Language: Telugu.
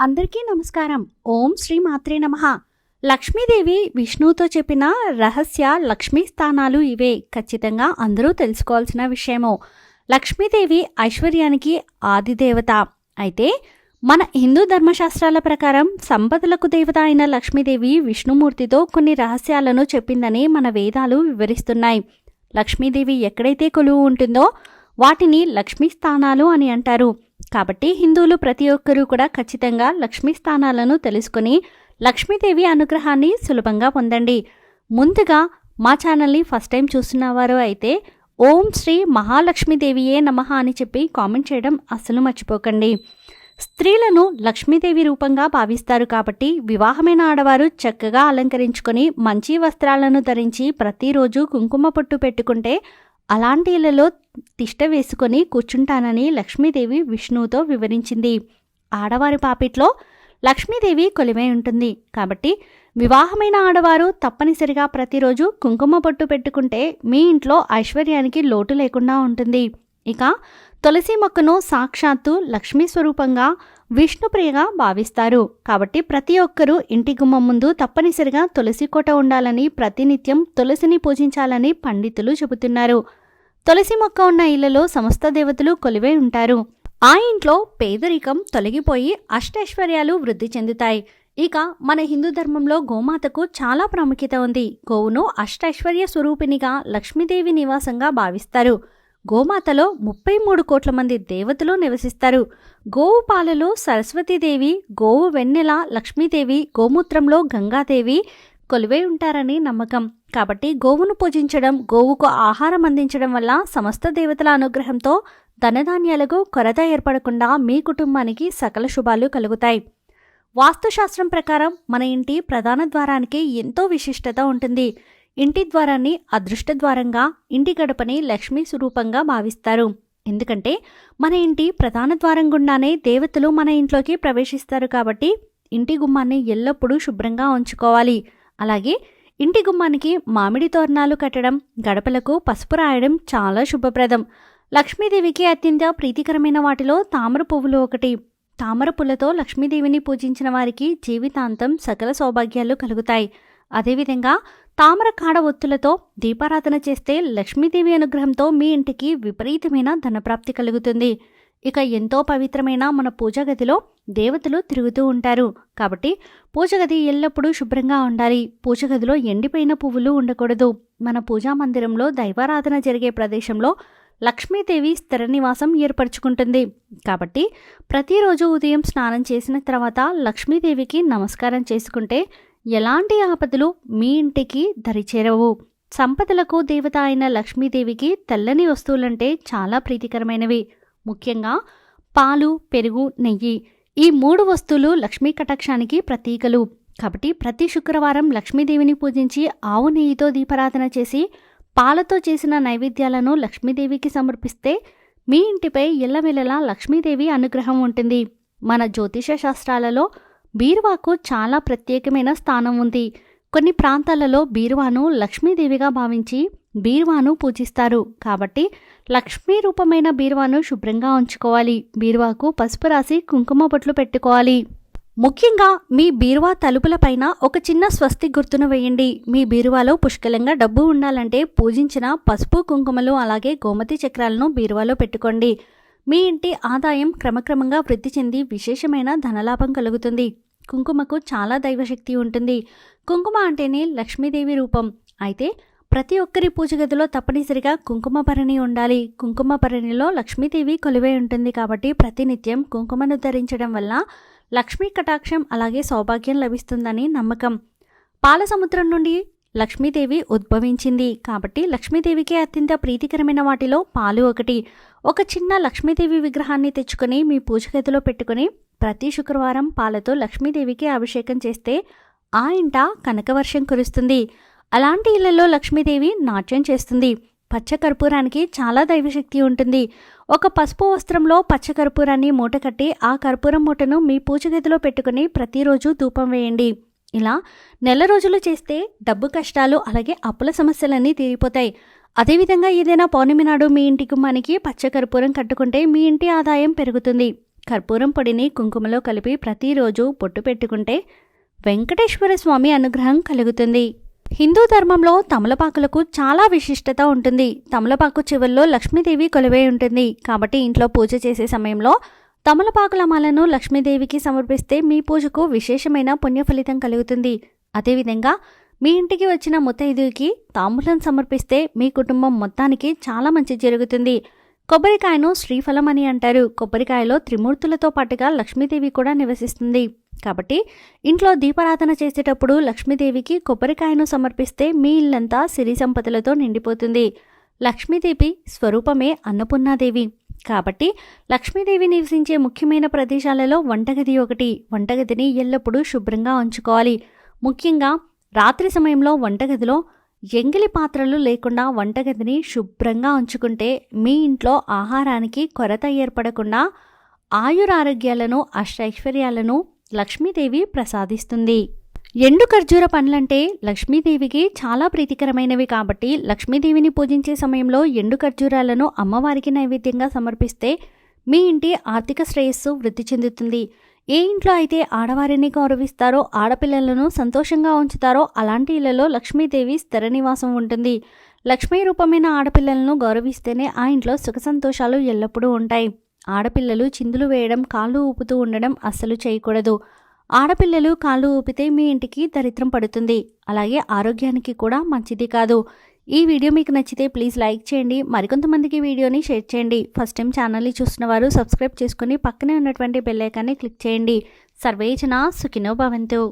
అందరికీ నమస్కారం. ఓం శ్రీ మాత్రే నమ. లక్ష్మీదేవి విష్ణువుతో చెప్పిన రహస్య లక్ష్మీ స్థానాలు ఇవే. ఖచ్చితంగా అందరూ తెలుసుకోవాల్సిన విషయము. లక్ష్మీదేవి ఐశ్వర్యానికి ఆదిదేవత. అయితే మన హిందూ ధర్మశాస్త్రాల ప్రకారం సంపదలకు దేవత అయిన లక్ష్మీదేవి విష్ణుమూర్తితో కొన్ని రహస్యాలను చెప్పిందని మన వేదాలు వివరిస్తున్నాయి. లక్ష్మీదేవి ఎక్కడైతే కొలువు ఉంటుందో వాటిని లక్ష్మీ స్థానాలు అని అంటారు. కాబట్టి హిందువులు ప్రతి ఒక్కరూ కూడా ఖచ్చితంగా లక్ష్మీ స్థానాలను తెలుసుకుని లక్ష్మీదేవి అనుగ్రహాన్ని సులభంగా పొందండి. ముందుగా మా ఛానల్ని ఫస్ట్ టైం చూస్తున్నవారు అయితే ఓం శ్రీ మహాలక్ష్మీదేవియే నమ అని చెప్పి కామెంట్ చేయడం అస్సలు మర్చిపోకండి. స్త్రీలను లక్ష్మీదేవి రూపంగా భావిస్తారు కాబట్టి వివాహమైన ఆడవారు చక్కగా అలంకరించుకొని మంచి వస్త్రాలను ధరించి ప్రతిరోజు కుంకుమ పొట్టు పెట్టుకుంటే అలాంటి ఇళ్ళలో తిష్ట వేసుకొని కూర్చుంటానని లక్ష్మీదేవి విష్ణువుతో వివరించింది. ఆడవారి పాపిట్లో లక్ష్మీదేవి కొలివై ఉంటుంది. కాబట్టి వివాహమైన ఆడవారు తప్పనిసరిగా ప్రతిరోజు కుంకుమ పొట్టు పెట్టుకుంటే మీ ఇంట్లో ఐశ్వర్యానికి లోటు లేకుండా ఉంటుంది. ఇక తులసి మొక్కను సాక్షాత్తు లక్ష్మీ స్వరూపంగా విష్ణుప్రియగా భావిస్తారు. కాబట్టి ప్రతి ఒక్కరూ ఇంటి గుమ్మం ముందు తప్పనిసరిగా తులసి కోట ఉండాలని ప్రతినిత్యం తులసిని పూజించాలని పండితులు చెబుతున్నారు. తులసి మొక్క ఉన్న ఇళ్ళలో సమస్త దేవతలు కొలివై ఉంటారు. ఆ ఇంట్లో పేదరికం తొలగిపోయి అష్టైశ్వర్యాలు వృద్ధి చెందుతాయి. ఇక మన హిందూ ధర్మంలో గోమాతకు చాలా ప్రాముఖ్యత ఉంది. గోవును అష్టైశ్వర్య స్వరూపిణిగా లక్ష్మీదేవి నివాసంగా భావిస్తారు. గోమాతలో ముప్పై మూడు కోట్ల మంది దేవతలు నివసిస్తారు. గోవు పాలలో సరస్వతీదేవి గోవు వెన్నెల లక్ష్మీదేవి గోమూత్రంలో గంగాదేవి కొలువై ఉంటారని నమ్మకం. కాబట్టి గోవును పూజించడం గోవుకు ఆహారం అందించడం వల్ల సమస్త దేవతల అనుగ్రహంతో ధనధాన్యాలకు కొరత ఏర్పడకుండా మీ కుటుంబానికి సకల శుభాలు కలుగుతాయి. వాస్తుశాస్త్రం ప్రకారం మన ఇంటి ప్రధాన ద్వారానికి ఎంతో విశిష్టత ఉంటుంది. ఇంటి ద్వారాన్ని అదృష్ట ద్వారంగా ఇంటి గడపని లక్ష్మీ స్వరూపంగా భావిస్తారు. ఎందుకంటే మన ఇంటి ప్రధాన ద్వారం గుండానే దేవతలు మన ఇంట్లోకి ప్రవేశిస్తారు కాబట్టి ఇంటి గుమ్మాన్ని ఎల్లప్పుడూ శుభ్రంగా ఉంచుకోవాలి. అలాగే ఇంటి గుమ్మానికి మామిడి తోరణాలు కట్టడం గడపలకు పసుపు రాయడం చాలా శుభప్రదం. లక్ష్మీదేవికి అత్యంత ప్రీతికరమైన వాటిలో తామర పువ్వులు ఒకటి. తామర పూలతో లక్ష్మీదేవిని పూజించిన వారికి జీవితాంతం సకల సౌభాగ్యాలు కలుగుతాయి. అదేవిధంగా తామర కాడ ఒత్తులతో దీపారాధన చేస్తే లక్ష్మీదేవి అనుగ్రహంతో మీ ఇంటికి విపరీతమైన ధనప్రాప్తి కలుగుతుంది. ఇక ఎంతో పవిత్రమైన మన పూజ గదిలో దేవతలు తిరుగుతూ ఉంటారు. కాబట్టి పూజ గది ఎల్లప్పుడూ శుభ్రంగా ఉండాలి. పూజ గదిలో ఎండిపోయిన పువ్వులు ఉండకూడదు. మన పూజా మందిరంలో దైవారాధన జరిగే ప్రదేశంలో లక్ష్మీదేవి స్థిర నివాసం ఏర్పరచుకుంటుంది. కాబట్టి ప్రతిరోజు ఉదయం స్నానం చేసిన తర్వాత లక్ష్మీదేవికి నమస్కారం చేసుకుంటే ఎలాంటి ఆపదలు మీ ఇంటికి దరిచేరవు? సంపదలకు దేవత అయిన లక్ష్మీదేవికి తెల్లని వస్తువులంటే చాలా ప్రీతికరమైనవి. ముఖ్యంగా పాలు పెరుగు నెయ్యి. ఈ మూడు వస్తువులు లక్ష్మీ కటాక్షానికి ప్రతీకలు. కాబట్టి ప్రతి శుక్రవారం లక్ష్మీదేవిని పూజించి ఆవు నెయ్యితో దీపారాధన చేసి పాలతో చేసిన నైవేద్యాలను లక్ష్మీదేవికి సమర్పిస్తే మీ ఇంటిపై ఎల్లవెల్లలా లక్ష్మీదేవి అనుగ్రహం ఉంటుంది. మన జ్యోతిష శాస్త్రాలలో బీరువాకు చాలా ప్రత్యేకమైన స్థానం ఉంది. కొన్ని ప్రాంతాలలో బీరువాను లక్ష్మీదేవిగా భావించి బీరువాను పూజిస్తారు. కాబట్టి లక్ష్మీ రూపమైన బీరువాను శుభ్రంగా ఉంచుకోవాలి. బీరువాకు పసుపు రాసి కుంకుమ బొట్లు పెట్టుకోవాలి. ముఖ్యంగా మీ బీరువా తలుపులపైన ఒక చిన్న స్వస్తి గుర్తును వేయండి. మీ బీరువాలో పుష్కలంగా డబ్బు ఉండాలంటే పూజించిన పసుపు కుంకుమలు అలాగే గోమతి చక్రాలను బీరువాలో పెట్టుకోండి. మీ ఇంటి ఆదాయం క్రమక్రమంగా వృద్ధి చెంది విశేషమైన ధనలాభం కలుగుతుంది. కుంకుమకు చాలా దైవశక్తి ఉంటుంది. కుంకుమ అంటేనే లక్ష్మీదేవి రూపం. అయితే ప్రతి ఒక్కరి పూజ గదిలో తప్పనిసరిగా కుంకుమ భరణి ఉండాలి. కుంకుమ భరణిలో లక్ష్మీదేవి కొలువై ఉంటుంది కాబట్టి ప్రతినిత్యం కుంకుమను ధరించడం వల్ల లక్ష్మీ కటాక్షం అలాగే సౌభాగ్యం లభిస్తుందని నమ్మకం. పాల సముద్రం నుండి లక్ష్మీదేవి ఉద్భవించింది. కాబట్టి లక్ష్మీదేవికి అత్యంత ప్రీతికరమైన వాటిలో పాలు ఒకటి. ఒక చిన్న లక్ష్మీదేవి విగ్రహాన్ని తెచ్చుకొని మీ పూజ గదిలో పెట్టుకుని ప్రతి శుక్రవారం పాలతో లక్ష్మీదేవికి అభిషేకం చేస్తే ఆ ఇంట కనకవర్షం కురుస్తుంది. అలాంటి ఇళ్ళలో లక్ష్మీదేవి నాట్యం చేస్తుంది. పచ్చ కర్పూరానికి చాలా దైవశక్తి ఉంటుంది. ఒక పసుపు వస్త్రంలో పచ్చ కర్పూరాన్ని మూట కట్టి ఆ కర్పూరం మూటను మీ పూజ గదిలో పెట్టుకుని ప్రతిరోజు ధూపం వేయండి. ఇలా నెల రోజులు చేస్తే డబ్బు కష్టాలు అలాగే అప్పుల సమస్యలన్నీ తీరిపోతాయి. అదేవిధంగా ఏదైనా పౌర్ణమి నాడు మీ ఇంటి గుమ్మానికి పచ్చ కర్పూరం కట్టుకుంటే మీ ఇంటి ఆదాయం పెరుగుతుంది. కర్పూరం పొడిని కుంకుమలో కలిపి ప్రతిరోజు పొట్టు పెట్టుకుంటే వెంకటేశ్వర స్వామి అనుగ్రహం కలుగుతుంది. హిందూ ధర్మంలో తమలపాకులకు చాలా విశిష్టత ఉంటుంది. తమలపాకు చివరిలో లక్ష్మీదేవి కొలువై ఉంటుంది. కాబట్టి ఇంట్లో పూజ చేసే సమయంలో తమలపాకులమాలను లక్ష్మీదేవికి సమర్పిస్తే మీ పూజకు విశేషమైన పుణ్య ఫలితం కలుగుతుంది. అదేవిధంగా మీ ఇంటికి వచ్చిన ముత్తైదుకి తాంబూలం సమర్పిస్తే మీ కుటుంబం మొత్తానికి చాలా మంచి జరుగుతుంది. కొబ్బరికాయను శ్రీఫలం అని అంటారు. కొబ్బరికాయలో త్రిమూర్తులతో పాటుగా లక్ష్మీదేవి కూడా నివసిస్తుంది. కాబట్టి ఇంట్లో దీపారాధన చేసేటప్పుడు లక్ష్మీదేవికి కొబ్బరికాయను సమర్పిస్తే మీ ఇల్లంతా సిరి సంపదలతో నిండిపోతుంది. లక్ష్మీదేవి స్వరూపమే అన్నపూర్ణాదేవి. కాబట్టి లక్ష్మీదేవి నివసించే ముఖ్యమైన ప్రదేశాలలో వంటగది ఒకటి. వంటగదిని ఎల్లప్పుడూ శుభ్రంగా ఉంచుకోవాలి. ముఖ్యంగా రాత్రి సమయంలో వంటగదిలో ఎంగిలి పాత్రలు లేకుండా వంటగదిని శుభ్రంగా ఉంచుకుంటే మీ ఇంట్లో ఆహారానికి కొరత ఏర్పడకుండా ఆయురారోగ్యాలను అష్టైశ్వర్యాలను లక్ష్మీదేవి ప్రసాదిస్తుంది. ఎండు ఖర్జూర పండ్లంటే లక్ష్మీదేవికి చాలా ప్రీతికరమైనవి కాబట్టి లక్ష్మీదేవిని పూజించే సమయంలో ఎండు ఖర్జూరాలను అమ్మవారికి నైవేద్యంగా సమర్పిస్తే మీ ఇంటి ఆర్థిక శ్రేయస్సు వృద్ధి చెందుతుంది. ఏ ఇంట్లో అయితే ఆడవారిని గౌరవిస్తారో ఆడపిల్లలను సంతోషంగా ఉంచుతారో అలాంటి ఇళ్ళలో లక్ష్మీదేవి స్థిర నివాసం ఉంటుంది. లక్ష్మీ రూపమైన ఆడపిల్లలను గౌరవిస్తేనే ఆ ఇంట్లో సుఖ సంతోషాలు ఎల్లప్పుడూ ఉంటాయి. ఆడపిల్లలు చిందులు వేయడం కాళ్ళు ఊపుతూ ఉండడం అస్సలు చేయకూడదు. ఆడపిల్లలు కాళ్ళు ఊపితే మీ ఇంటికి దరిద్రం పడుతుంది. అలాగే ఆరోగ్యానికి కూడా మంచిది కాదు. ఈ వీడియో మీకు నచ్చితే ప్లీజ్ లైక్ చేయండి. మరికొంతమందికి వీడియోని షేర్ చేయండి. ఫస్ట్ టైం ఛానల్ని చూసిన వారు సబ్స్క్రైబ్ చేసుకుని పక్కనే ఉన్నటువంటి బెల్లైకాన్ని క్లిక్ చేయండి. సర్వేజన సుఖినో భవంతు.